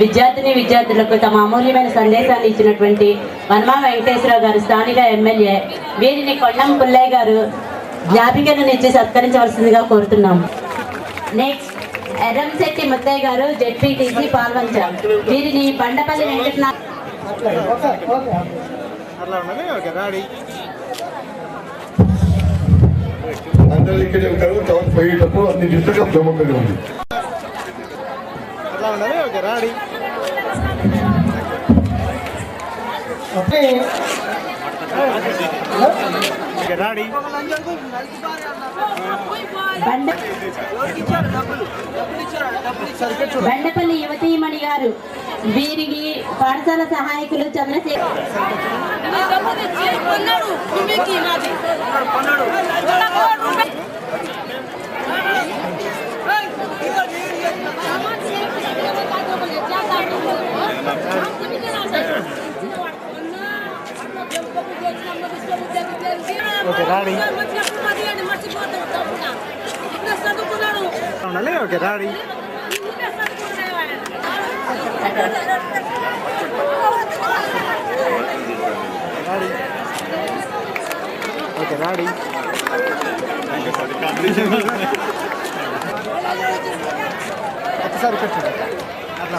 విద్యార్థిని విద్యార్థులకు తమ అమూల్యమైన సందేశాన్ని ఇచ్చినటువంటి వన్మా వెంకటేశ్వరరావు గారు స్థానిక ఎమ్మెల్యే వీరిని కొండం పుల్లయ్య గారు జ్ఞాపికలను ఇచ్చి సత్కరించవలసిందిగా కోరుతున్నాం. నెక్స్ట్ ఎర్రంశెట్టి ముత్తయ్య గారు జెడ్పీటీసీ పాల్వంచ. వీరిని బండపల్లి వెంకటనాథ్ అందరూ ఇక్కడే ఉంటారు తర్వాత పోయేటప్పుడు అన్ని డిస్ట్రిక్ట్ ఆఫ్ కాశ్మీర్ ఉంది బండ బండపల్లి యువతీమణి గారు వీరికి పాఠశాల సహాయకులు చంద్రశేఖర్ ఓకే రాడి. ఓకే రాడి. ఒకసారి పెట్టండి అట్లా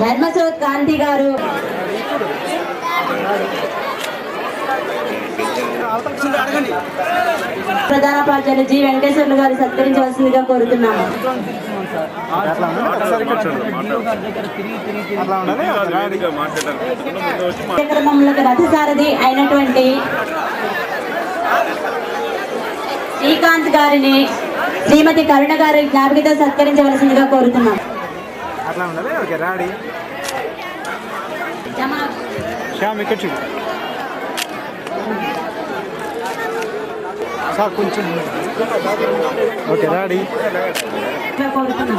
ధర్మశ్రోత్ కాంతి గారు. ప్రధానోపాధ్యాయులు జి వెంకటేశ్వర్లు గారు సత్కరించవలసిందిగా కోరుతున్నాము. కార్యక్రమంలో రథసారథి అయినటువంటి శ్రీకాంత్ గారిని శ్రీమతి కరుణ గారి జ్ఞాపికతో సత్కరించవలసిందిగా కోరుతున్నాం అట్లా ఉండాలి? ఓకే రాడి. జమా శ్యామ్ ఇక్కడ చూడు సార్ కొంచెం ఓకే రాడి కోరుతున్నాం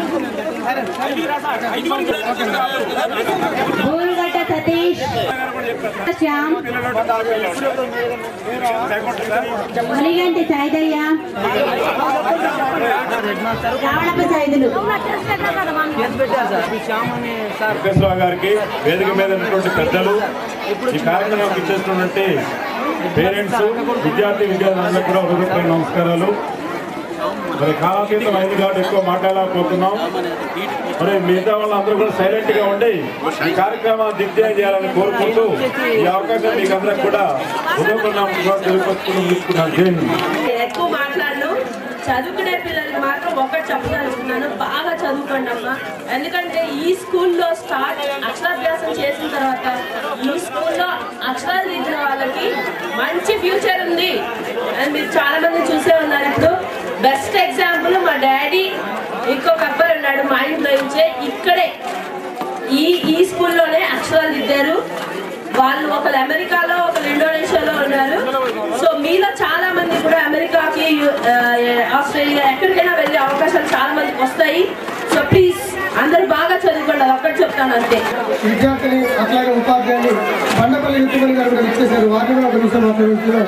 బోరుగడ్డ సతీష్ శ్యామ్. మునిగంటి సైదయ్య రావణప్ప సైదులు గారికి వేదిక మీద ఉన్నటువంటి పెద్దలు ఈ కార్యక్రమం ఇచ్చేస్తున్నటువంటి పేరెంట్స్ విద్యార్థి విద్యార్థులందరూ కూడా హృదయపూర్వక నమస్కారాలు. మరి కాలాతీతం అయింది కాబట్టి ఎక్కువ మాట్లాడలేకపోతున్నాం. మరి మిగతా వాళ్ళందరూ కూడా సైలెంట్గా ఉండి ఈ కార్యక్రమాన్ని దిగ్విజయం చేయాలని కోరుకుంటూ ఈ అవకాశం మీకు అందరికి కూడా హృదయపూర్వక నమస్కారాలు ఎక్కువ మాట్లాడను. చదువుకునే పిల్లలకి మాత్రం ఒకటి చెప్పదలుచుకున్నాను. బాగా చదువుకోండి అమ్మా. ఎందుకంటే ఈ స్కూల్లో స్టార్ట్ అక్షరాభ్యాసం చేసిన తర్వాత ఈ స్కూల్లో అక్షరాలు దిద్దిన వాళ్ళకి మంచి ఫ్యూచర్ ఉంది. అని మీరు చాలా మంది చూసే బెస్ట్ ఎగ్జాంపుల్ మా డాడీ ఇంకొక అబ్బాయి ఉన్నాడు మా ఇంట్లో నుంచే ఇక్కడే. ఈ ఈ స్కూల్లోనే అక్షరాలు దిద్దారు వాళ్ళు ఒకరు అమెరికాలో ఒకరు ఇండోనేషియాలో ఉన్నారు. సో మీలో చాలా మంది కూడా అమెరికాకి ఆస్ట్రేలియా ఎక్కడికైనా వెళ్ళే అవకాశాలు చాలా మందికి వస్తాయి. సో ప్లీజ్ అందరు బాగా చదువుకోండి అది ఒక్కటి చెప్తాను అంతే. విద్యార్థులు అట్లాగే ఉపాధ్యాయులు బండపల్లి గారు కూడా ఇచ్చేశారు వారిని కూడా ఒక నిమిషం మాట్లాడుతున్నారు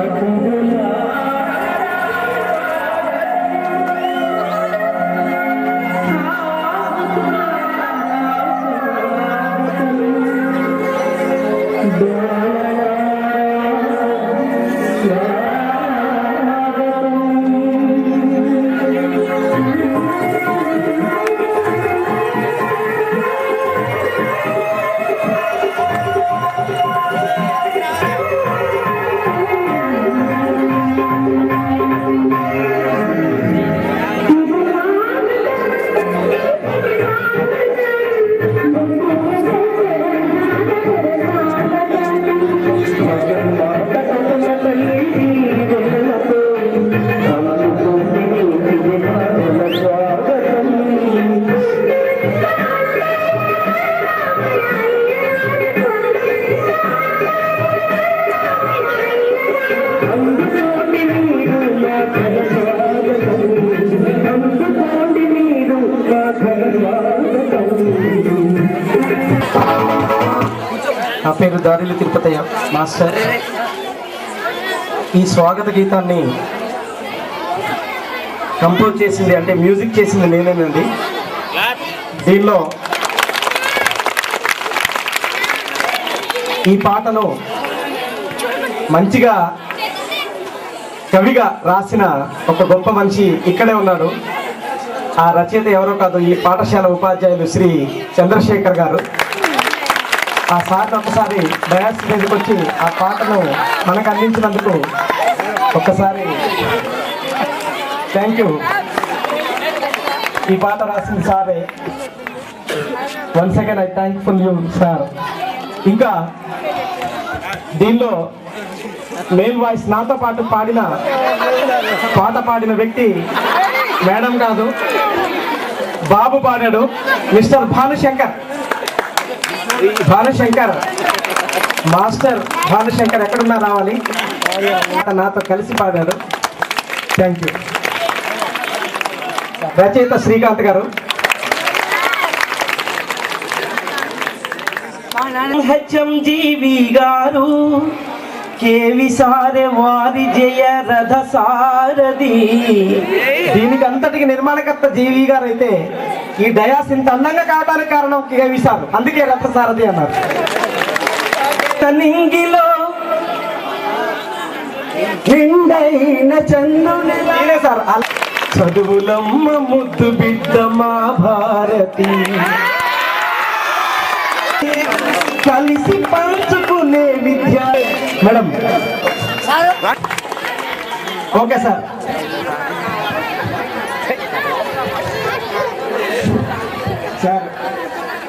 Vai నా పేరు దారిలు తిరుపతయ్య మాస్టర్. ఈ స్వాగత గీతాన్ని కంపోజ్ చేసింది అంటే మ్యూజిక్ చేసింది నేనేనండి. దీనిలో ఈ పాటను మంచిగా కవిగా రాసిన ఒక గొప్ప మనిషి ఇక్కడే ఉన్నాడు. ఆ రచయిత ఎవరో కాదు ఈ పాఠశాల ఉపాధ్యాయులు శ్రీ చంద్రశేఖర్ గారు. ఆ సార్ని ఒకసారి డయాస్ మీదకి వచ్చి ఆ పాటను మనకు అందించినందుకు ఒక్కసారి థ్యాంక్ యూ ఈ పాట రాసింది సారే. One second I thankful you sir ఇంకా దీనిలో మెయిన్ వాయిస్ నాతో పాటు పాడిన పాట పాడిన వ్యక్తి మేడం కాదు బాబు పాడాడు మిస్టర్ భానుశంకర్. భానుశంకర్ మాస్టర్ భానుశంకర్ ఎక్కడున్నా రావాలి. నాతో కలిసి పాడాడు. థ్యాంక్ యూ రచయిత శ్రీకాంత్ గారు. హెచ్ఎం జీవి గారు కేవి సారె వారి జయ రథ సారథి దీనికి అంతటికి నిర్మాణకర్త జీవి గారు అయితే ఈ డయాస్ ఇంత అందంగా కావడానికి కారణం కేవి సార్ అందుకే రథ సారథి అన్నారు తనింగిలో సార్. చదువులమ్మ ముద్దు బిడ్డ మా భారతి. కలిసి పంచుకునే విద్య. మేడం. Okay sir.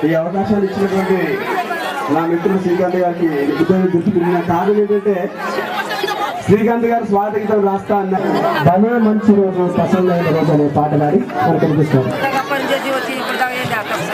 ఈ అవకాశాలు ఇచ్చినటువంటి నా మిత్రుడు శ్రీకాంత్ గారికి ఇద్దరు గుర్తుకున్న కారణం ఏంటంటే శ్రీకాంత్ గారు స్వాగతం రాస్తా అన్నారు ధన మంచి రోజు పసందైన రోజు అనే పాట పాడి మనకు కనిపిస్తారు